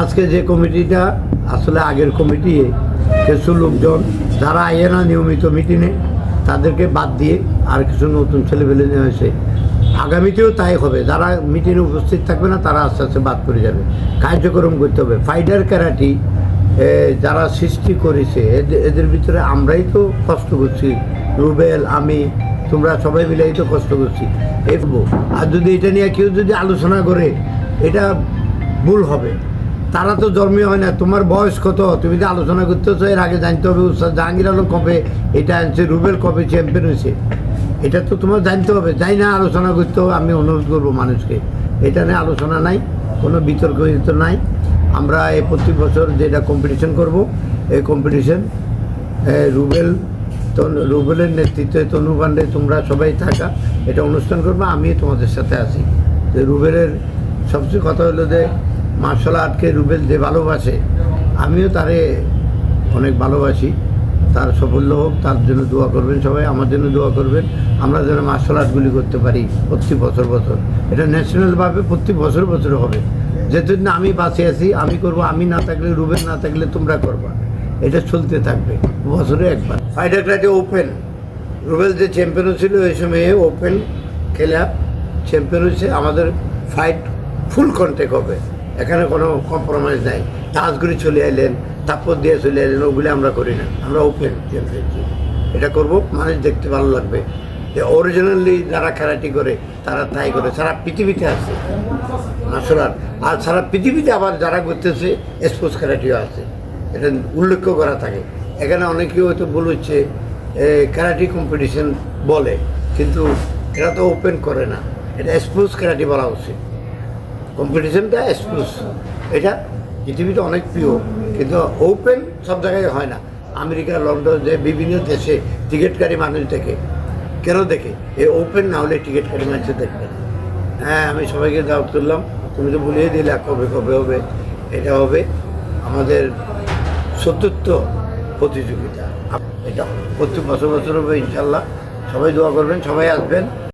আজকে যে কমিটিটা, আসলে আগের কমিটি, কিছু লোকজন যারা আইয়ে না নিয়মিত মিটিংয়ে, তাদেরকে বাদ দিয়ে আর কিছু নতুন ছেলেপেলে নেওয়া হয়েছে আগামীতেও তাই হবে। যারা মিটিংয়ে উপস্থিত থাকবে না, তারা আস্তে আস্তে বাদ করে যাবে। কার্যক্রম করতে হবে। ফাইডার ক্যারাটি যারা সৃষ্টি করেছে এদের ভিতরে আমরাই তো কষ্ট করছি। রুবেল, আমি, তোমরা সবাই মিলেই তো কষ্ট করছি। দেখব আর যদি এটা নিয়ে কেউ যদি আলোচনা করে, এটা ভুল হবে। তারা তো জন্মে হয় না। তোমার বয়স কত? তুমি যে আলোচনা করতেছো, এর আগে জানতে হবে, উস্তাদ জাহাঙ্গীর আলম কবে? এটা আনছে রুবেল কবে চ্যাম্পিয়ন হয়েছে? এটা তো তোমার জানতে হবে। যাই না আলোচনা করতে হবে, আমি অনুরোধ করব মানুষকে। এটা নিয়ে আলোচনা নাই, কোনো বিতর্ক নাই। আমরা এই প্রতি বছর যেটা কম্পিটিশন করব এই কম্পিটিশন রুবেল রুবেলের নেতৃত্বে তনু পান্ডে তোমরা সবাই থাকা, এটা অনুষ্ঠান করব আমি তোমাদের সাথে আছি। রুবেলের সবচেয়ে কথা হলো যে মার্শাল আর্টকে রুবেল যে ভালোবাসে, আমিও তারে অনেক ভালোবাসি। তার সাফল্য হোক, তার জন্য দোয়া করবেন সবাই, আমার জন্য দোয়া করবেন। আমরা যেন মার্শাল আর্টগুলি করতে পারি প্রতি বছর বছর। এটা ন্যাশনালভাবে প্রতি বছর বছর হবে। যেদিন আমি বাঁচে আছি, আমি করব, আমি না থাকলে, রুবেল না থাকলে তোমরা করবা। এটা চলতে থাকবে, বছরে একবার। ফাইটার ক্রাইটে ওপেন রুবেল যে চ্যাম্পিয়ন ছিল, ওই সময়ে ওপেন খেলা। চ্যাম্পিয়ন হয়েছে, আমাদের ফাইট ফুল কন্ট্যাক্ট হবে। এখানে কোনো কম্প্রোমাইজ নাই। টাচগুলি চলে এলেন তাপর দিয়ে চলে এলেন ওগুলি আমরা করি না। আমরা ওপেন এটা করব, মানুষ দেখতে ভালো লাগবে। যে অরিজিনালি যারা খেলাটি করে, তারা তাই করে। সারা পৃথিবীতে আছে। Martial art. আর সারা পৃথিবীতে আবার যারা করতেছে স্পোর্টস ক্যারাটিও আছে। এটা উল্লেখ করা থাকে। এখানে অনেকেই হয়তো বলেছে ক্যারাটি কম্পিটিশন বলে। কিন্তু এটা তো ওপেন করে না। এটা স্পোর্টস ক্যারাটি বলা উচিত। কম্পিটিশনটা স্পোর্টস এটা পৃথিবীতে অনেক প্রিয়, কিন্তু ওপেন সব জায়গায় হয় না। আমেরিকা, লন্ডন, যে বিভিন্ন দেশে টিকিটকারী মানুষ দেখে, কেন দেখে? এই ওপেন না হলে টিকিটকারী মানুষ দেখবে না। হ্যাঁ আমি সবাইকে দাওয়াত করলাম। তুমি তো বলিয়ে দিলে, কবে কবে হবে, এটা হবে আমাদের চতুর্থ প্রতিযোগিতা। এটা প্রত্যেক বছর বছর হবে ইনশাল্লাহ সবাই দোয়া করবেন, সবাই আসবেন।